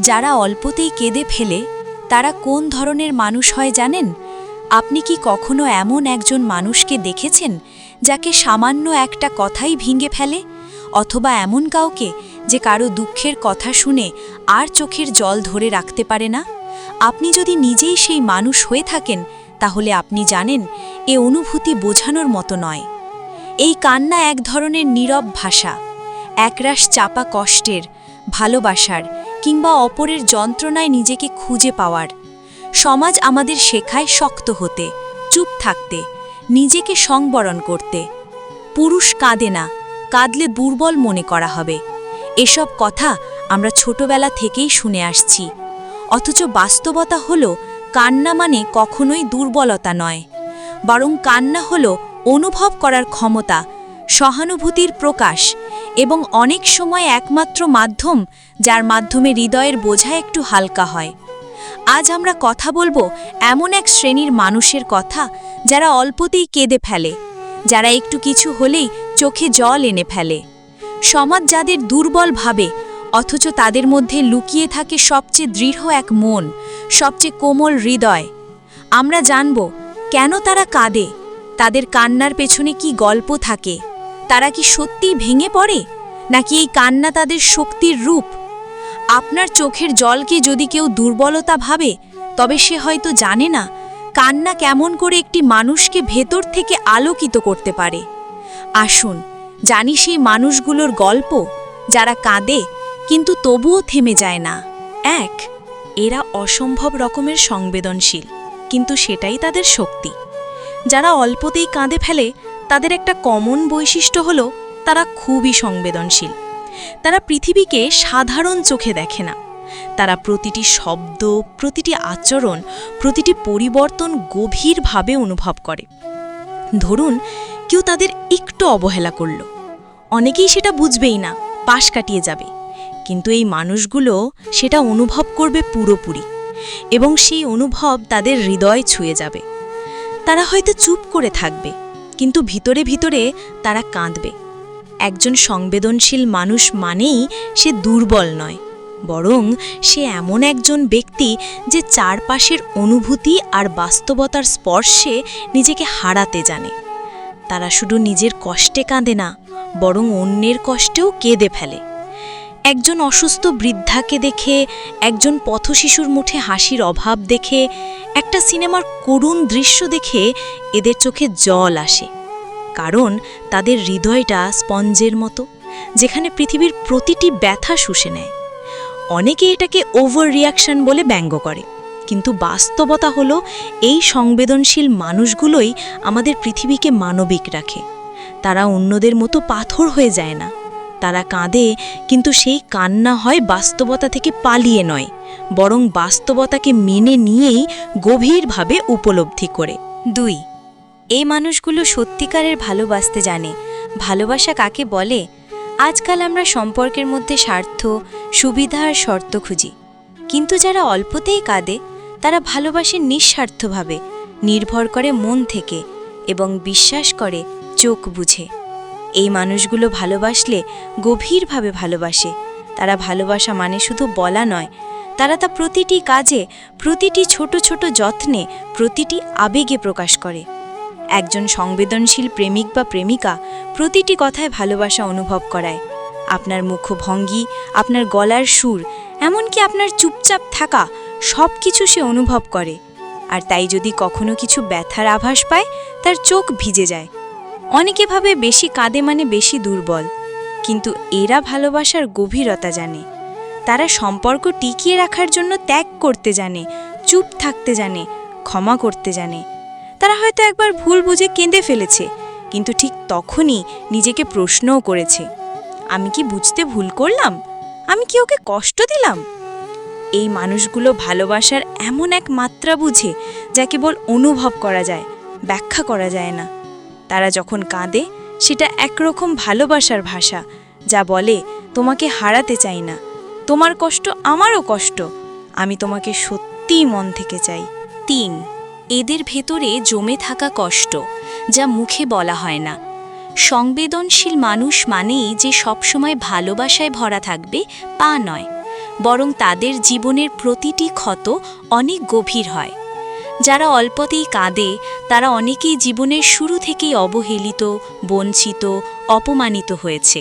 যারা অল্পতেই কেঁদে ফেলে, তারা কোন ধরনের মানুষ হয় জানেন? আপনি কি কখনো এমন একজন মানুষকে দেখেছেন, যাকে সামান্য একটা কথাই ভেঙে ফেলে? অথবা এমন কাউকে যে কারও দুঃখের কথা শুনে আর চোখের জল ধরে রাখতে পারে না? আপনি যদি নিজেই সেই মানুষ হয়ে থাকেন, তাহলে আপনি জানেন, এ অনুভূতি বোঝানোর মতো নয়। এই কান্না এক ধরনের নীরব ভাষা, একরাশ চাপা কষ্টের, ভালোবাসার কিংবা অপরের যন্ত্রণায় নিজেকে খুঁজে পাওয়ার। সমাজ আমাদের শেখায় শক্ত হতে, চুপ থাকতে, নিজেকে সংবরণ করতে। পুরুষ কাঁদে না, কাঁদলে দুর্বল মনে করা হবে। এসব কথা আমরা ছোটবেলা থেকেই শুনে আসছি। অথচ বাস্তবতা হল, কান্না মানে কখনোই দুর্বলতা নয়। বরং কান্না হল অনুভব করার ক্ষমতা, সহানুভূতির প্রকাশ। এবং অনেক সময় একমাত্র মাধ্যম, যার মাধ্যমে হৃদয়ের বোঝা একটু হালকা হয়। আজ আমরা কথা বলব এমন এক শ্রেণির মানুষের কথা, যারা অল্পতেই কেঁদে ফেলে, যারা একটু কিছু হলেই চোখে জল এনে ফেলে। সমাজ যাদের দুর্বল ভাবে, অথচ তাদের মধ্যে লুকিয়ে থাকে সবচেয়ে দৃঢ় এক মন, সবচেয়ে কোমল হৃদয়। আমরা জানব, কেন তারা কাঁদে? তাদের কান্নার পেছনে কি গল্প থাকে? তারা কি সত্যিই ভেঙে পড়ে? নাকি এই কান্না তাদের শক্তির রূপ? আপনার চোখের জলকে যদি কেউ দুর্বলতা ভাবে, তবে সে হয়তো জানে না কান্না কেমন করে একটি মানুষকে ভেতর থেকে আলোকিত করতে পারে। আসুন, জানি সেই মানুষগুলোর গল্প, যারা কাঁদে, কিন্তু তবুও থেমে যায় না। এক, এরা অসম্ভব রকমের সংবেদনশীল, কিন্তু সেটাই তাদের শক্তি। যারা অল্পতেই কাঁদে ফেলে তাদের একটা কমন বৈশিষ্ট্য হলো তারা খুবই সংবেদনশীল। তারা পৃথিবীকে সাধারণ চোখে দেখে না। তারা প্রতিটি শব্দ, প্রতিটি আচরণ, প্রতিটি পরিবর্তন গভীরভাবে অনুভব করে। ধরুন, কেউ তাদের একটু অবহেলা করল। অনেকেই সেটা বুঝবেই না, পাশ কাটিয়ে যাবে। কিন্তু এই মানুষগুলো সেটা অনুভব করবে পুরোপুরি এবং সেই অনুভব তাদের হৃদয় ছুঁয়ে যাবে। তারা হয়তো চুপ করে থাকবে। কিন্তু ভিতরে ভিতরে তারা কাঁদবে। একজন সংবেদনশীল মানুষ মানেই সে দুর্বল নয়, বরং সে এমন একজন ব্যক্তি যে চারপাশের অনুভূতি আর বাস্তবতার স্পর্শে নিজেকে হারাতে জানে। তারা শুধু নিজের কষ্টে কাঁদে না, বরং অন্যের কষ্টেও কেঁদে ফেলে। একজন অসুস্থ বৃদ্ধাকে দেখে, একজন পথশিশুর মুঠে হাসির অভাব দেখে, একটা সিনেমার করুণ দৃশ্য দেখে এদের চোখে জল আসে। কারণ তাদের হৃদয়টা স্পঞ্জের মতো, যেখানে পৃথিবীর প্রতিটি ব্যথা শুষে নেয়। অনেকে এটাকে ওভার রিয়াকশন বলে ব্যঙ্গ করে, কিন্তু বাস্তবতা হলো এই সংবেদনশীল মানুষগুলোই আমাদের পৃথিবীকে মানবিক রাখে। তারা অন্যদের মতো পাথর হয়ে যায় না। তারা কাঁদে, কিন্তু সেই কান্না হয় বাস্তবতা থেকে পালিয়ে নয়, বরং বাস্তবতাকে মেনে নিয়েই গভীরভাবে উপলব্ধি করে। দুই এই মানুষগুলো সত্যিকারের ভালোবাসতে জানে। ভালোবাসা কাকে বলে? আজকাল আমরা সম্পর্কের মধ্যে স্বার্থ, সুবিধা আর শর্ত খুঁজি। কিন্তু যারা অল্পতেই কাঁদে, তারা ভালোবাসে নিঃস্বার্থভাবে, নির্ভর করে মন থেকে এবং বিশ্বাস করে চোখ বুঝে। এই মানুষগুলো ভালোবাসলে গভীরভাবে ভালোবাসে। তারা ভালোবাসা মানে শুধু বলা নয়, তারা তা প্রতিটি কাজে, প্রতিটি ছোট ছোট যত্নে, প্রতিটি আবেগে প্রকাশ করে। একজন সংবেদনশীল প্রেমিক বা প্রেমিকা প্রতিটি কথায় ভালোবাসা অনুভব করায়। আপনার মুখভঙ্গি, আপনার গলার সুর, এমনকি আপনার চুপচাপ থাকা সব কিছু সে অনুভব করে। আর তাই যদি কখনো কিছু ব্যথার আভাস পায়, তার চোখ ভিজে যায়। অনেকে ভাবে বেশি কাঁদে মানে বেশি দুর্বল। কিন্তু এরা ভালোবাসার গভীরতা জানে। তারা সম্পর্ক টিকিয়ে রাখার জন্য ত্যাগ করতে জানে, চুপ থাকতে জানে, ক্ষমা করতে জানে। তারা হয়তো একবার ভুল বুঝে কেঁদে ফেলেছে, কিন্তু ঠিক তখনই নিজেকে প্রশ্নও করেছে, আমি কি বুঝতে ভুল করলাম? আমি কি ওকে কষ্ট দিলাম? এই মানুষগুলো ভালোবাসার এমন এক মাত্রা বুঝে, যা কেবল অনুভব করা যায়, ব্যাখ্যা করা যায় না। তারা যখন কাঁদে, সেটা একরকম ভালোবাসার ভাষা, যা বলে, তোমাকে হারাতে চাই না। তোমার কষ্ট আমারও কষ্ট। আমি তোমাকে সত্যিই মন থেকে চাই। তিন, এদের ভেতরে জমে থাকা কষ্ট, যা মুখে বলা হয় না। সংবেদনশীল মানুষ মানেই যে সবসময় ভালোবাসায় ভরা থাকবে পা নয়, বরং তাদের জীবনের প্রতিটি ক্ষত অনেক গভীর হয়। যারা অল্পতেই কাঁদে, তারা অনেকেই জীবনের শুরু থেকেই অবহেলিত, বঞ্চিত, অপমানিত হয়েছে।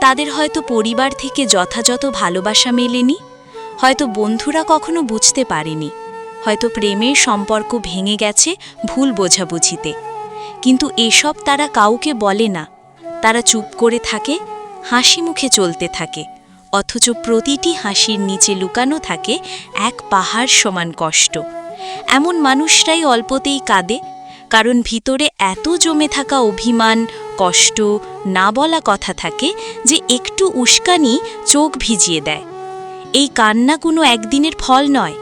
তাদের হয়তো পরিবার থেকে যথাযথ ভালোবাসা মেলেনি, হয়তো বন্ধুরা কখনো বুঝতে পারেনি, হয়তো প্রেমের সম্পর্ক ভেঙে গেছে ভুল বোঝাবুঝিতে। কিন্তু এসব তারা কাউকে বলে না। তারা চুপ করে থাকে, হাসি মুখে চলতে থাকে, অথচ প্রতিটি হাসির নিচে লুকানো থাকে এক পাহাড় সমান কষ্ট। এমন মানুষরাই অল্পতেই কাঁদে, কারণ ভিতরে এত জমে থাকা অভিমান, কষ্ট, না বলা কথা থাকে যে একটু উস্কানি চোখ ভিজিয়ে দেয়। এই কান্না কোনো একদিনের ফল নয়,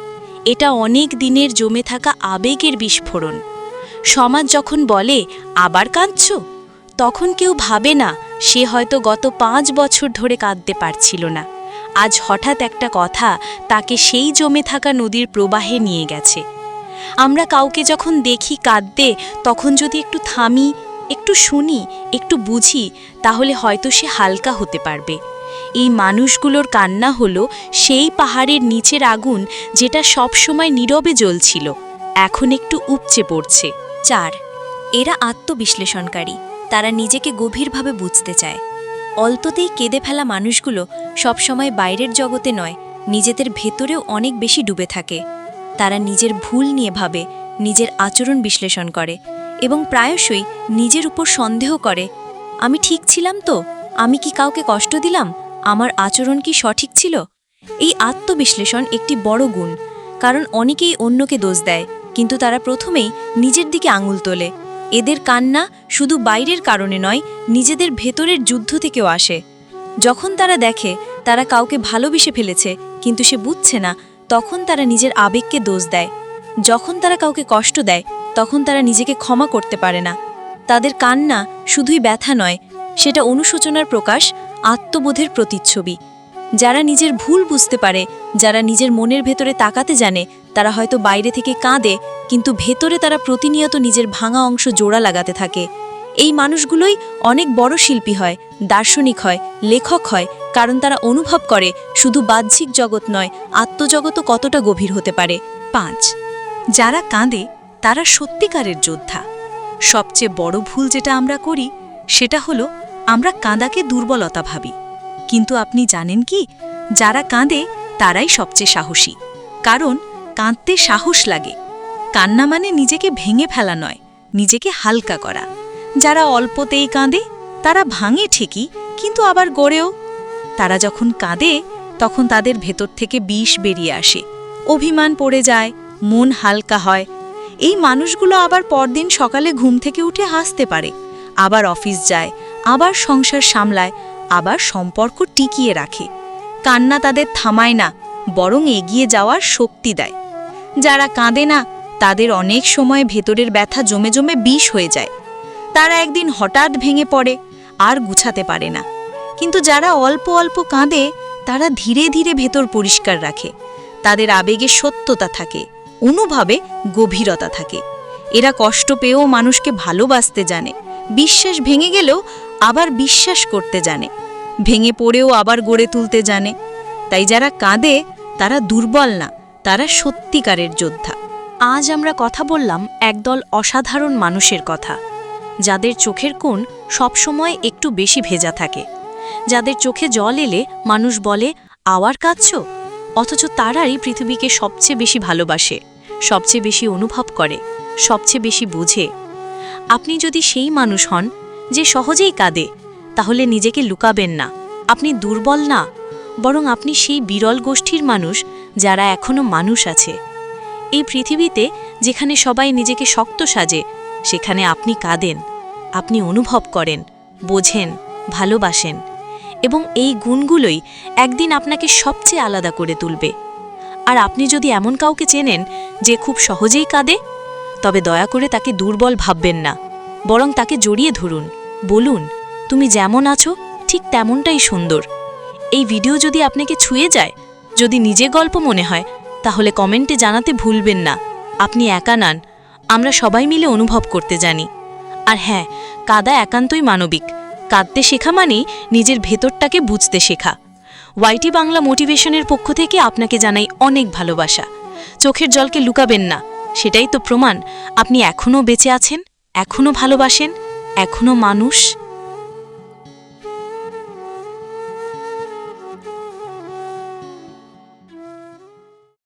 এটা অনেক দিনের জমে থাকা আবেগের বিস্ফোরণ। সমাজ যখন বলে, আবার কাঁদছ? তখন কেউ ভাবে না, সে হয়তো গত পাঁচ বছর ধরে কাঁদতে পারছিল না। আজ হঠাৎ একটা কথা তাকে সেই জমে থাকা নদীর প্রবাহে নিয়ে গেছে। আমরা কাউকে যখন দেখি কাঁদতে, তখন যদি একটু থামি, একটু শুনি, একটু বুঝি, তাহলে হয়তো সে হালকা হতে পারবে। এই মানুষগুলোর কান্না হলো সেই পাহাড়ের নিচের আগুন যেটা সবসময় নীরবে জ্বলছিল, এখন একটু উপচে পড়ছে। চার, এরা আত্মবিশ্লেষণকারী, তারা নিজেকে গভীরভাবে বুঝতে চায়। অল্পতেই কেঁদে ফেলা মানুষগুলো সবসময় বাইরের জগতে নয়, নিজেদের ভেতরেও অনেক বেশি ডুবে থাকে। তারা নিজের ভুল নিয়ে ভাবে, নিজের আচরণ বিশ্লেষণ করে এবং প্রায়শই নিজের উপর সন্দেহ করে, আমি ঠিক ছিলাম তো? আমি কি কাউকে কষ্ট দিলাম? আমার আচরণ কি সঠিক ছিল? এই আত্মবিশ্লেষণ একটি বড় গুণ, কারণ অনেকেই অন্যকে দোষ দেয়, কিন্তু তারা প্রথমেই নিজের দিকে আঙুল তোলে। এদের কান্না শুধু বাইরের কারণে নয়, নিজেদের ভেতরের যুদ্ধ থেকেও আসে। যখন তারা দেখে, তারা কাউকে ভালোবেসে ফেলেছে, কিন্তু সে বুঝছে না তখন তারা নিজের আবেগকে দোষ দেয়। যখন তারা কাউকে কষ্ট দেয়, তখন তারা নিজেকে ক্ষমা করতে পারে না। তাদের কান্না শুধুই ব্যথা নয়, সেটা অনুশোচনার প্রকাশ, আত্মবোধের প্রতিচ্ছবি। যারা নিজের ভুল বুঝতে পারে, যারা নিজের মনের ভেতরে তাকাতে জানে, তারা হয়তো বাইরে থেকে কাঁদে, কিন্তু ভেতরে তারা প্রতিনিয়ত নিজের ভাঙা অংশ জোড়া লাগাতে থাকে। এই মানুষগুলোই অনেক বড় শিল্পী হয়, দার্শনিক হয়, লেখক হয়, কারণ তারা অনুভব করে শুধু বাহ্যিক জগৎ নয় আত্মজগতও কতটা গভীর হতে পারে। পাঁচ, যারা কাঁদে তারা সত্যিকারের যোদ্ধা। সবচেয়ে বড় ভুল যেটা আমরা করি, সেটা হলো আমরা কাঁদাকে দুর্বলতা ভাবি। কিন্তু আপনি জানেন কি? যারা কাঁদে তারাই সবচেয়ে সাহসী। কারণ কাঁদতে সাহস লাগে। কান্না মানে নিজেকে ভেঙে ফেলা নয়, নিজেকে হালকা করা। যারা অল্পতেই কাঁদে, তারা ভাঙে ঠিকই, কিন্তু আবার গড়েও। তারা যখন কাঁদে, তখন তাদের ভেতর থেকে বিষ বেরিয়ে আসে। অভিমান পড়ে যায়, মন হালকা হয়। এই মানুষগুলো আবার পরদিন সকালে ঘুম থেকে উঠে হাসতে পারে। আবার অফিস যায়, আবার সংসার সামলায়, আবার সম্পর্ক টিকিয়ে রাখে। কান্না তাদের থামায় না, বরং এগিয়ে যাওয়ার শক্তি দেয়। যারা কাঁদে না, তাদের অনেক সময় ভেতরের ব্যথা জমে জমে বিষ হয়ে যায়। তারা একদিন হঠাৎ ভেঙে পড়ে, আর গুছাতে পারে না। কিন্তু যারা অল্প অল্প কাঁদে, তারা ধীরে ধীরে ভেতর পরিষ্কার রাখে। তাদের আবেগে সত্যতা থাকে, অনুভবে গভীরতা থাকে। এরা কষ্ট পেয়েও মানুষকে ভালোবাসতে জানে, বিশ্বাস ভেঙে গেলেও আবার বিশ্বাস করতে জানে, ভেঙে পড়েও আবার গড়ে তুলতে জানে। তাই যারা কাঁদে, তারা দুর্বল না, তারা সত্যিকারের যোদ্ধা। আজ আমরা কথা বললাম একদল অসাধারণ মানুষের কথা। যাদের চোখের কোণ সবসময় একটু বেশি ভেজা থাকে। যাদের চোখে জল এলে মানুষ বলে, আওয়ার কাঁদছ? অথচ তারাই পৃথিবীকে সবচেয়ে বেশি ভালোবাসে, সবচেয়ে বেশি অনুভব করে, সবচেয়ে বেশি বুঝে। আপনি যদি সেই মানুষ হন যে সহজেই কাঁদে, তাহলে নিজেকে লুকাবেন না। আপনি দুর্বল না, বরং আপনি সেই বিরল গোষ্ঠীর মানুষ যারা এখনও মানুষ আছে। এই পৃথিবীতে যেখানে সবাই নিজেকে শক্ত সাজে সেখানে আপনি কাঁদেন, আপনি অনুভব করেন, বোঝেন, ভালোবাসেন এবং এই গুণগুলোই একদিন আপনাকে সবচেয়ে আলাদা করে তুলবে। আর আপনি যদি এমন কাউকে চেনেন যে খুব সহজেই কাঁদে, তবে দয়া করে তাকে দুর্বল ভাববেন না, বরং তাকে জড়িয়ে ধরুন, বলুন, তুমি যেমন আছো, ঠিক তেমনটাই সুন্দর। এই ভিডিও যদি আপনাকে ছুঁয়ে যায়, যদি নিজে গল্প মনে হয়, তাহলে কমেন্টে জানাতে ভুলবেন না। আপনি একা নান আমরা সবাই মিলে অনুভব করতে জানি। আর হ্যাঁ কাদা একান্তই মানবিক। কাঁদতে শেখা মানেই নিজের ভেতরটাকে বুঝতে শেখা। ওয়াইটি বাংলা মোটিভেশনের পক্ষ থেকে আপনাকে জানাই অনেক ভালোবাসা। চোখের জলকে লুকাবেন না, সেটাই তো প্রমাণ। আপনি এখনও বেঁচে আছেন এখনও ভালোবাসেন এখনও মানুষ।